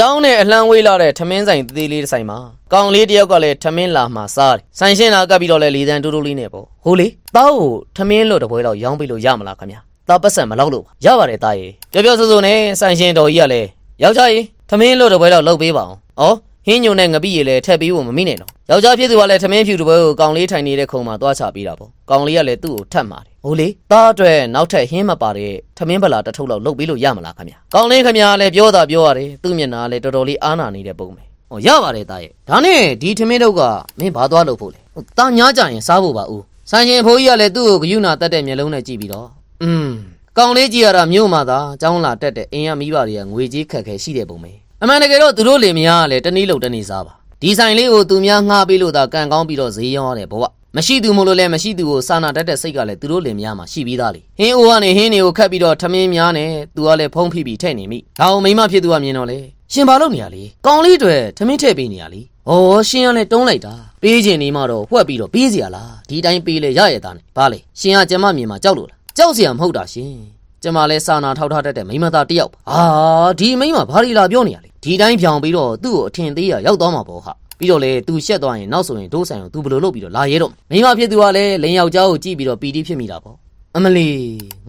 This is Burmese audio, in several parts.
ကျောင်းနဲ့အလှမ်းဝေးလာတဲ့ထမင်းဆိုင်သေးသေးလေးတစ်ဆိုင်မှာကောင်လေးတယောက်ကလည်းထမင်းလာမှစားတယ်ဆိုင်ရှင်းလာကပ်ပြီးတော့လဲလေးတန်းတိုးတိုးလေးနဲ့ပေါ့ဟိုလေသားကိုထမင်းလို့တပွဲတော့ရောင်းပေးလို့ရမလားခင်ဗျာသားပတ်စံမလောက်လို့ပါရပါတယ်သားရေပြောပြောဆိုဆိုနဲ့ဆိုင်ရှင်းတော်ကြီးကလည်းယောက်ျားကြီးထမင်းလို့တပွဲတော့လုပ်ပေးပါအောင်ဩဟင်းညုံနဲ့ငပိရေလည်းထည့်ပေးဖို့မမိနဲ့တော့ယောက်ျားဖြစ်သူကလည်းထမင်းဖြူတပွဲကိုကောင်လေးထိုင်နေတဲ့ခုံမှာသွားချပေးတာပေါ့ကောင်လေးကလည်းသူ့ကိုထပ်မာတယ်ဟိုလေသားအတွက်နောက်ထပ်ဟင်းမပါတဲ့ထမင်းပလာတစ်ထုပ်လောက်လုပ်ပေးလို့ရမလားခင်ဗျာကောင်လေးခင်ဗျာလည်းပြောတာပြောရတယ်သူ့မျက်နှာလည်းတော်တော်လေးအားနာနေတဲ့ပုံပဲဟောရပါတယ်သားရဲ့ဒါနဲ့ဒီထမင်းတော့ကမင်းဘာသွားလုပ်ဖို့လဲဟိုသားညားကြရင်စားဖို့ပါဦးဆိုင်ရှင်ဖိုးကြီးကလည်းသူ့ကိုဂယုဏတက်တဲ့မျက်လုံးနဲ့ကြည့်ပြီးတော့อืมကောင်လေးကြည့်ရတာမြို့မှာသာចောင်းလာတက်တဲ့အင်းရမိဘတွေကငွေကြီးခက်ခဲရှိတဲ့ပုံပဲအမှန်တကယ်တော့သူတို့လင်မယားကလည်းတနည်းလို့တနည်းစားပါဒီဆိုင်လေးကိုသူများငှားပေးလို့သာကံကောင်းပြီးတော့ဈေးရောင်းရတယ်ဘဝ မရှိသူမို့လို့လည်းမရှိသူကိုစာနာတတ်တဲ့စိတ်ကလည်းသူတို့လင်မယားမှာရှိပြီးသားလေဟင်းအိုကနေဟင်းတွေကိုခတ်ပြီးတော့ထမင်းများနဲ့သူကလည်းဖုံးဖိပြီးထဲ့နေမိဒါအောင်မိမဖြစ်သူကမြင်တော့လေရှင်ဘာလုပ်နေရလဲကောင်လေးတွေထမင်းထည့်ပေးနေရလေဩရှင်ကလည်းတုံးလိုက်တာပေးခြင်းနေမှတော့ဝှက်ပြီးတော့ပေးစီရလားဒီတိုင်းပေးလေရရတာနဲ့ဘာလဲရှင်ကကျမမြင်မှာကြောက်လို့လားကြောက်စရာမဟုတ်တာရှင်ကျမလည်းစာနာထောက်ထားတတ်တဲ့မိန်းမသားတစ်ယောက်ပါအာဒီမိန်းမဘာလီလာပြောနေရလဲဒီတိုင်းပြောင်ပြီးတော့သူ့ကိုအထင်သေးရရောက်သွားမှာပေါ့ဟာ ပြီးတော့လေသူရှက်သွားရင်နောက်ဆိုရင်ဒိုးဆိုင်ကိုသူဘယ်လိုလုပ်ပြီးတော့လာရဲတော့မလဲမိန်းမဖြစ်သူကလည်းလင်ယောက်ျားကိုကြည့်ပြီးတော့ပီတိဖြစ်မိတာပေါ့အမလီ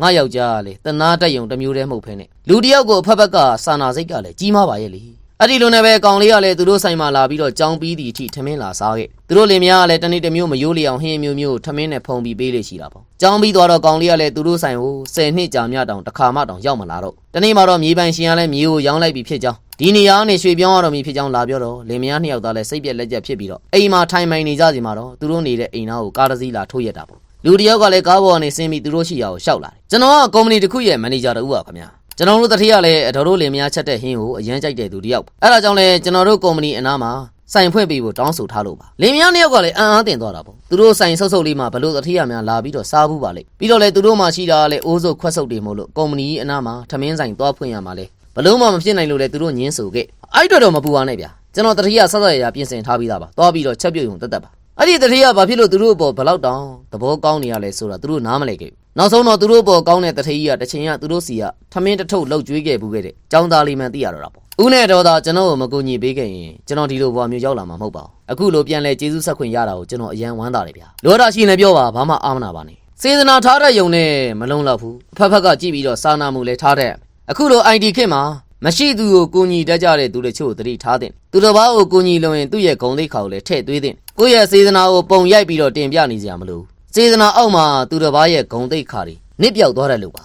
ငါယောက်ျားကလေတနာတက်ယုံတစ်မျိုးတည်းမဟုတ်ဖ ೇನೆ လူတစ်ယောက်ကိုအဖက်ဖက်ကစာနာစိတ်ကလည်းကြီးမားပါရဲ့လေ အဲ့ဒီလိုနဲ့ပဲကောင်လေးကလည်းသူတို့ဆိုင်မှာလာပြီးတော့ကြောင်းပြီးသည့်အထိထမင်းလာစားခဲ့သူတို့လင်မယားကလည်းတနေ့တစ်မျိုးမယိုးလျောင်ဟင်းမျိုးမျိုးထမင်းနဲ့ဖုံပြီးပေးလေရှိတာပေါ့ကြောင်းပြီးသွားတော့ကောင်လေးကလည်းသူတို့ဆိုင်ကို10နှစ်ကြာမြတောင်တစ်ခါမှတောင်ရောက်မလာတော့တနေ့မှတော့မြေပိုင်ရှင်ကလည်းမြေကိုရောင်းလိုက်ပြီးဖြစ်ကြောင်းဒီနေရာကနေရွှေပြောင်းရတော့မည်ဖြစ်ကြောင်းလာပြောတော့လင်မယားနှစ်ယောက်သားလည်းစိတ်ပြက်လက်ကျက်ဖြစ်ပြီးတော့အိမ်မှာထိုင်မိုင်နေကြစီမှာတော့သူတို့နေတဲ့အိမ်သားကိုကားတစ်စီးလာထိုးရက်တာပေါ့လူတစ်ယောက်ကလည်းကားပေါ်ကနေဆင်းပြီးသူတို့ရှိရာကိုရှောက်လာတယ်ကျွန်တော်ကကုမ္ပဏီတစ်ခုရဲ့မန်နေဂျာတူပါခင်ဗျာ ကျွန်တော်တို့တတိယလည်းအတော်တို့လင်မယားချက်တဲ့ဟင်းကိုအရန်ကြိုက်တဲ့သူတစ်ယောက်ပါအဲ့ဒါကြောင့်လည်းကျွန်တော်တို့ကုမ္ပဏီအနားမှာဆိုင်ဖွင့်ပေးဖို့တောင်းဆိုထားလို့ပါလင်မယားနှစ်ယောက်ကလည်းအံ့အားတင်သွားတာပေါ့သူတို့ဆိုင်ဆုပ်ဆုပ်လေးမှာဘလို့တတိယများလာပြီးတော့စားဘူးပါလေပြီးတော့လေသူတို့မှရှိတာကလည်းအိုးစုပ်ခွက်ဆုပ်တွေမို့လို့ကုမ္ပဏီအနားမှာထမင်းဆိုင်သွားဖွင့်ရမှာလေဘလို့မှမဖြစ်နိုင်လို့လေသူတို့ညင်းဆိုခဲ့အဲ့တော့တော့မပူပါနဲ့ဗျာကျွန်တော်တတိယဆက်ဆက်ရရပြင်ဆင်ထားပြီးသားပါသွားပြီးတော့ချက်ပြုတ်ရုံတက်တက်ပါအဲ့ဒီတတိယဘာဖြစ်လို့သူတို့အပေါ်ဘလောက်တောင်သဘောကောင်းနေရလဲဆိုတာသူတို့နားမလဲခဲ့ဘူး နောက်ဆုံးတော့သူတို့အပေါ်ကောင်းတဲ့တတိယကတစ်ချိန်ကသူတို့စီကထမင်းတစ်ထုပ်လောက်ကျွေးခဲ့ဘူးခဲ့တဲ့ចောင်းသားလေးမှန်သိရတော့တာပေါ့ဦးနဲ့တော်သာကျွန်တော်ကိုမကူညီပေးခဲ့ရင်ကျွန်တော်ဒီလိုဘဝမျိုးရောက်လာမှာမဟုတ်ပါဘူးအခုလိုပြန်လဲကျေးဇူးဆက်ခွင့်ရတာကိုကျွန်တော်အယံဝမ်းသာတယ်ဗျာလောတာရှိနေပြောပါဘာမှအာမနာပါနဲ့စေတနာထားတဲ့ယုံနဲ့မလုံးတော့ဘူးအဖက်ဖက်ကကြည့်ပြီးတော့စာနာမှုလဲထားတဲ့အခုလို ID ခေတ်မှာမရှိသူကိုကိုညီတတ်ကြတဲ့သူတို့ချို့သတိထားတဲ့သူတစ်ပါးကိုကိုညီလုံရင်သူ့ရဲ့ဂုံသိက္ခာကိုလည်းထည့်သွင်းတဲ့ကိုယ့်ရဲ့စေတနာကိုပုံရိုက်ပြီးတော့တင်ပြနေကြမလို့ စေတနာအောက်မှာသူတစ်ပါးရဲ့ဂုံသိက္ခာတွေနစ်ပြောက်သွားတယ်လို့ပါ